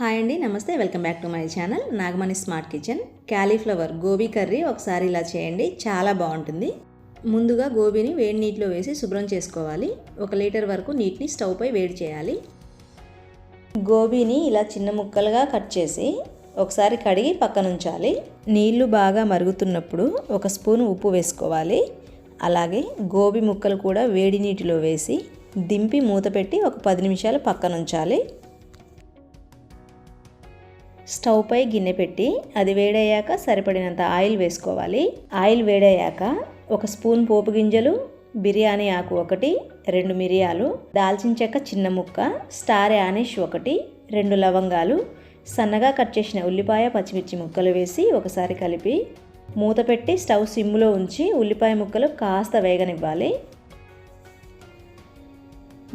Hi అండి నమస్తే welcome back to my channel Nagamani smart kitchen. Cauliflower gobi curry ఒకసారి ఇలా చేయండి చాలా బాగుంటుంది. ముందుగా గోబీని వేడి నీటిలో వేసి శుభ్రం చేసుకోవాలి. ఒక లీటర్ వరకు నీటిని స్టవ్పై వేడి చేయాలి. గోబీని ఇలా చిన్న ముక్కలుగా కట్ చేసి ఒకసారి కడిగి పక్కనుంచాలి నీళ్ళు బాగా మరుగుతున్నప్పుడు ఒక స్పూన్ ఉప్పు వేసుకోవాలి. అలాగే గోబీ ముక్కలు కూడా వేడి నీటిలో వేసి దింపి మూత పెట్టి ఒక పది నిమిషాలు పక్కన ఉంచాలి. స్టవ్ పై గిన్నె పెట్టి అది వేడయ్యాక సరిపడినంత ఆయిల్ వేసుకోవాలి. ఆయిల్ వేడయ్యాక ఒక స్పూన్ పోపు గింజలు బిర్యానీ ఆకు ఒకటి రెండు మిరియాలు దాల్చిన చెక్క చిన్న ముక్క స్టార్ యానిష్ ఒకటి రెండు లవంగాలు సన్నగా కట్ చేసిన ఉల్లిపాయ పచ్చిమిర్చి ముక్కలు వేసి ఒకసారి కలిపి మూత పెట్టి స్టవ్ సిమ్లో ఉంచి ఉల్లిపాయ ముక్కలు కాస్త వేగనివ్వాలి.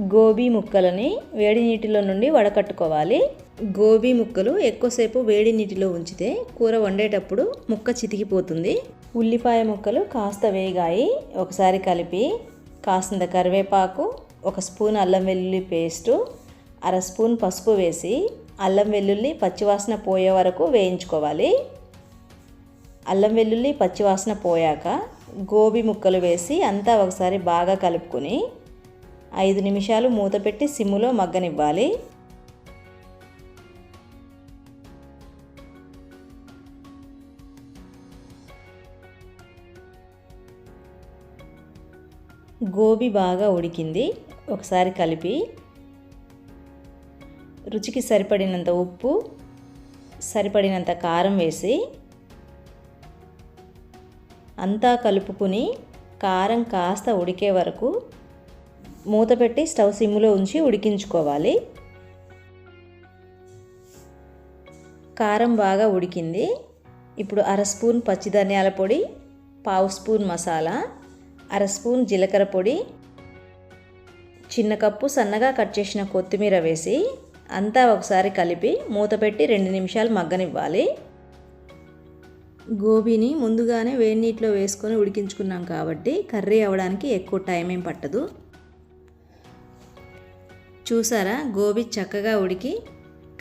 గోబీ ముక్కలని వేడి నీటిలో నుండి వడకట్టుకోవాలి. గోబీ ముక్కలు ఎక్కువసేపు వేడి నీటిలో ఉంచితే కూర వండేటప్పుడు ముక్క చితికిపోతుంది. ఉల్లిపాయ ముక్కలు కాస్త వేగాయి. ఒకసారి కలిపి కాసింత కరివేపాకు ఒక స్పూన్ అల్లం వెల్లుల్లి పేస్టు అర స్పూన్ పసుపు వేసి అల్లం వెల్లుల్లి పచ్చివాసన పోయే వరకు వేయించుకోవాలి. అల్లం వెల్లుల్లి పచ్చివాసన పోయాక గోబీ ముక్కలు వేసి అంతా ఒకసారి బాగా కలుపుకొని ఐదు నిమిషాలు మూత పెట్టి సిమ్ములో మగ్గనివ్వాలి. గోబీ బాగా ఉడికింది. ఒకసారి కలిపి రుచికి సరిపడినంత ఉప్పు సరిపడినంత కారం వేసి అంతా కలుపుకుని కారం కాస్త ఉడికే వరకు మూత పెట్టి స్టవ్ సిమ్లో ఉంచి ఉడికించుకోవాలి. కారం బాగా ఉడికింది. ఇప్పుడు అర స్పూన్ పచ్చి ధనియాల పొడి పావు స్పూన్ మసాలా అర స్పూన్ జీలకర్ర పొడి చిన్న కప్పు సన్నగా కట్ చేసిన కొత్తిమీర వేసి అంతా ఒకసారి కలిపి మూత పెట్టి రెండు నిమిషాలు మగ్గనివ్వాలి. గోబీని ముందుగానే వేడి నీటిలో వేసుకొని ఉడికించుకున్నాం కాబట్టి కర్రీ అవ్వడానికి ఎక్కువ టైం ఏం పట్టదు. చూసారా? గోబీ చక్కగా ఉడికి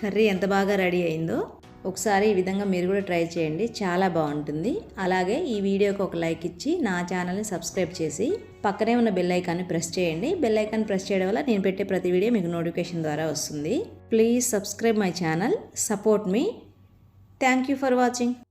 కర్రీ ఎంత బాగా రెడీ అయిందో. ఒకసారి ఈ విధంగా మీరు కూడా ట్రై చేయండి. చాలా బాగుంటుంది. అలాగే ఈ వీడియోకి ఒక లైక్ ఇచ్చి నా ఛానల్ని సబ్స్క్రైబ్ చేసి పక్కనే ఉన్న బెల్ ఐకాన్ని ప్రెస్ చేయండి. బెల్ ఐకాన్ ప్రెస్ చేయడం వల్ల నేను పెట్టే ప్రతి వీడియో మీకు నోటిఫికేషన్ ద్వారా వస్తుంది. Please subscribe my channel. Support me. Thank you for watching.